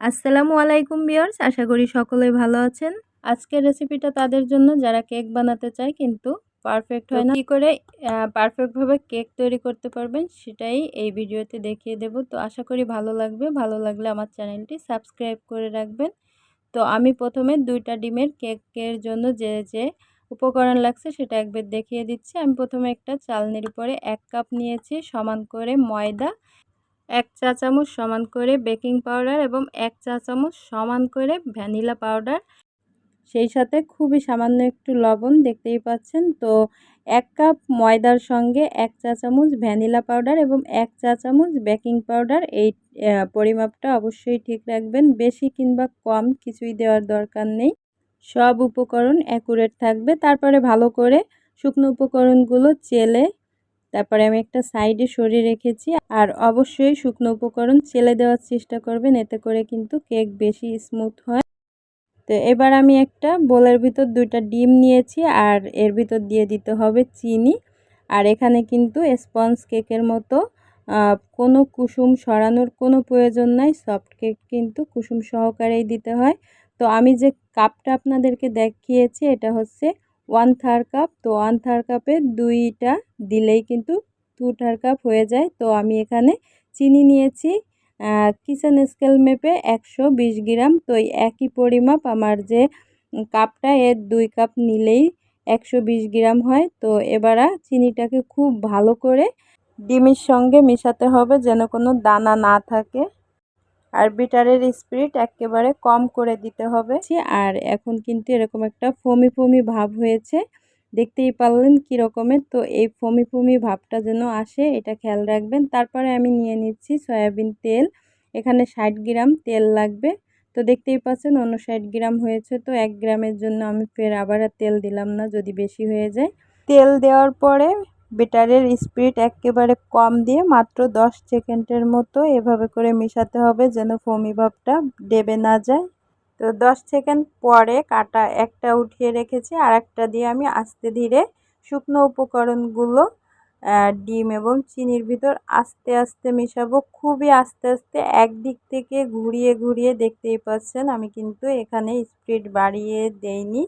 আসসালামু আলাইকুম বিয়ার্স আশা করি সকলেই ভালো আছেন। আজকের রেসিপিটা তাদের জন্য, যারা কেক বানাতে চায় কিন্তু পারফেক্ট হয় না। কী করে পারফেক্টভাবে কেক তৈরি করতে পারবেন সেটাই এই ভিডিওতে দেখিয়ে দেব। তো আশা করি ভালো লাগবে। ভালো লাগলে আমার চ্যানেলটি সাবস্ক্রাইব করে রাখবেন। তো আমি প্রথমে দুইটা ডিমের কেকের জন্য যে যে উপকরণ লাগছে সেটা একবার দেখিয়ে দিচ্ছি। আমি প্রথমে একটা চালনির উপরে এক কাপ নিয়েছি, সমান করে ময়দা। এক চা চামচ সমান করে বেকিং পাউডার এবং এক চা চামচ সমান করে ভ্যানিলা পাউডার। সেই সাথে খুবই সামান্য একটু লবণ, দেখতেই পাচ্ছেন? তো এক কাপ ময়দার সঙ্গে এক চা চামচ ভ্যানিলা পাউডার এবং এক চা চামচ বেকিং পাউডার, এই পরিমাপটা অবশ্যই ঠিক রাখবেন। বেশি কিংবা কম কিছুই দেওয়ার দরকার নেই। সব উপকরণ অ্যাকুরেট থাকবে। তারপরে ভালো করে শুকনো উপকরণগুলো চেলে তারপরে আমি একটা সাইডে সরিয়ে রেখেছি আর অবশ্যই শুকনো উপকরণ চেলে দেওয়ার চেষ্টা করবেন, এতে করে কিন্তু কেক বেশি স্মুথ হয়। তো এবার আমি একটা বোলের ভিতর দুইটা ডিম নিয়েছি আর এর ভিতর দিয়ে দিতে হবে চিনি। আর এখানে কিন্তু স্পঞ্জ কেকের মতো কোনো কুসুম সরানোর কোনো প্রয়োজন নাই, সফট কেক কিন্তু কুসুম সহকারেই দিতে হয়। তো আমি যে কাপটা আপনাদেরকে দেখিয়েছি, এটা হচ্ছে ওয়ান থার্ড কাপ তো ওয়ান থার্ড কাপে দুইটা দিলেই কিন্তু টু থার্ড কাপ হয়ে যায়। তো আমি এখানে চিনি নিয়েছি কিচেন স্কেল মেপে একশো বিশ গ্রাম। তো একই পরিমাপ আমার যে কাপটা, এর দুই কাপ নিলেই একশো বিশ গ্রাম হয়। তো এবার চিনিটাকে খুব ভালো করে ডিমের সঙ্গে মেশাতে হবে যেন কোনো দানা না থাকে। আর বিটারের স্পিরিট একেবারে কম করে দিতে হবে। আর এখন কিন্তু এরকম একটা ফমি ফমি ভাব হয়েছে। দেখতেই পারলেন কী রকমের তো এই ফমি ফমি ভাবটা যেন আসে, এটা খেয়াল রাখবেন। তারপরে আমি নিয়ে নিচ্ছি সয়াবিন তেল। এখানে ষাট গ্রাম তেল লাগবে। তো দেখতেই পাচ্ছেন অন্য ষাট গ্রাম হয়েছে। তো এক গ্রামের জন্য আমি ফের আবার তেল দিলাম না, যদি বেশি হয়ে যায়। তেল দেওয়ার পরে বেটারের স্পিড একেবারে কম দিয়ে মাত্র 10 সেকেন্ডের মতো এভাবে করে মেশাতে হবে যেন ফমি ভাবটা ডেবে না যায়। তো 10 সেকেন্ড পরে কাটা একটা উঠিয়ে রেখেছি আর একটা দিয়ে আমি আস্তে ধীরে শুকনো উপকরণগুলো ডিম এবং চিনির ভিতর আস্তে আস্তে মেশাবো। খুবই আস্তে আস্তে একদিক থেকে ঘুরিয়ে ঘুরিয়ে দেখতেই পাচ্ছেন, আমি কিন্তু এখানে স্পিড বাড়িয়ে দেইনি।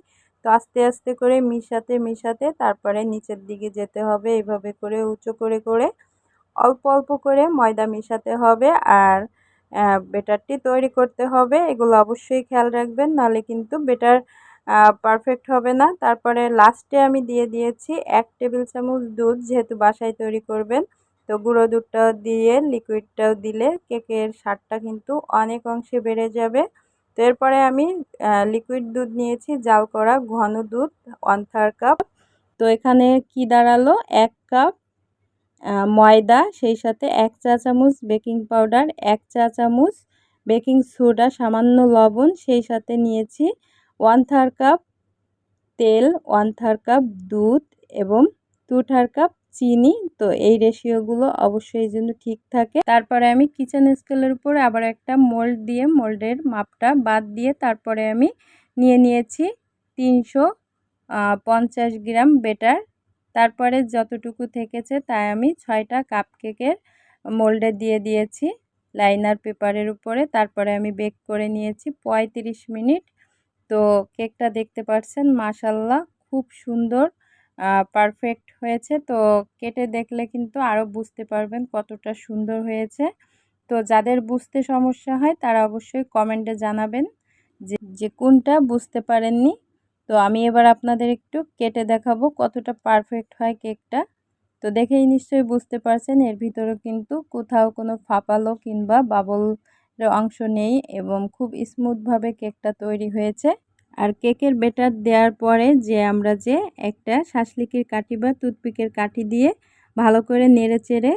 তো আস্তে আস্তে করে মিশাতে মিশাতে তারপরে নিচের দিকে যেতে হবে। এইভাবে করে, উঁচু করে করে অল্প অল্প করে ময়দা মিশাতে হবে আর বেটারটি তৈরি করতে হবে। এগুলো অবশ্যই খেয়াল রাখবেন, নাহলে কিন্তু বেটার পারফেক্ট হবে না। তারপরে লাস্টে আমি দিয়ে দিয়েছি এক টেবিল চামচ দুধ যেহেতু বাসায় তৈরি করবেন। তো গুঁড়ো দুধটাও দিয়ে লিকুইডটাও দিলে কেকের স্বাদটা কিন্তু অনেক অংশে বেড়ে যাবে। তো এরপরে আমি লিকুইড দুধ নিয়েছি, জাল করা ঘন দুধ ওয়ান থার্ড কাপ তো এখানে কি দাঁড়াল? এক কাপ ময়দা, সেই সাথে এক চা চামচ বেকিং পাউডার এক চা চামচ বেকিং সোডা সামান্য লবণ, সেই সাথে নিয়েছি ওয়ান থার্ড কাপ তেল ওয়ান থার্ড কাপ দুধ এবং টু থার্ড কাপ চিনি। তো এই রেশিওগুলো অবশ্যই যেন ঠিক থাকে। তারপরে আমি কিচেন স্কেলের উপরে আবার একটা মোল্ড দিয়ে মোল্ডের মাপটা বাদ দিয়ে তারপরে আমি নিয়ে নিয়েছি তিনশো পঞ্চাশ গ্রাম বেটার তারপরে যতটুকু থেকেছে তাই আমি ছয়টা কাপ কেকের মোল্ডে দিয়ে দিয়েছি লাইনার পেপারের উপরে। তারপরে আমি বেক করে নিয়েছি পঁয়ত্রিশ মিনিট। তো কেকটা দেখতে পাচ্ছেন মাসাল্লাহ খুব সুন্দর। পারফেক্ট হয়েছে। তো কেটে দেখলে কিন্তু আরও বুঝতে পারবেন কতটা সুন্দর হয়েছে। তো যাদের বুঝতে সমস্যা হয় তারা অবশ্যই কমেন্টে জানাবেন যে যে কোনটা বুঝতে পারেননি। তো আমি এবার আপনাদের একটু কেটে দেখাবো কতটা পারফেক্ট হয় কেকটা। তো দেখেই নিশ্চয়ই বুঝতে পারছেন এর ভিতরেও কিন্তু কোথাও কোনো ফাঁপালো কিংবা বাবল অংশ নেই এবং খুব স্মুথভাবে কেকটা তৈরি হয়েছে। আর কেকের বেটার দেওয়ার পরে যে আমরা যে একটা শাসলিকের কাঠি বা টুথপিকের কাঠি দিয়ে ভালো করে নেড়ে চেড়ে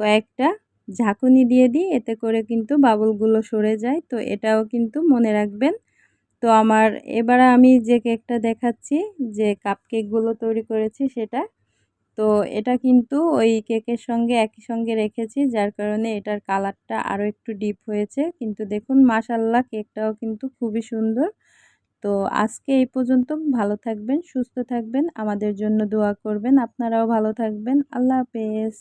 কয়েকটা ঝাঁকুনি দিয়ে দিই, এতে করে কিন্তু বাবলগুলো সরে যায়। তো এটাও কিন্তু মনে রাখবেন। তো আমার এবারে আমি যে কেকটা দেখাচ্ছি, যে কাপ কেকগুলো তৈরি করেছি সেটা, তো এটা কিন্তু ওই কেকের সঙ্গে একই সঙ্গে রেখেছি, যার কারণে এটার কালারটা আরও একটু ডিপ হয়েছে। কিন্তু দেখুন মাসাল্লাহ কেকটাও কিন্তু খুবই সুন্দর। তো আজকে এই পর্যন্ত ভালো থাকবেন, সুস্থ থাকবেন। আমাদের জন্য দোয়া করবেন। আপনারাও ভালো থাকবেন। আল্লাহ হাফেজ।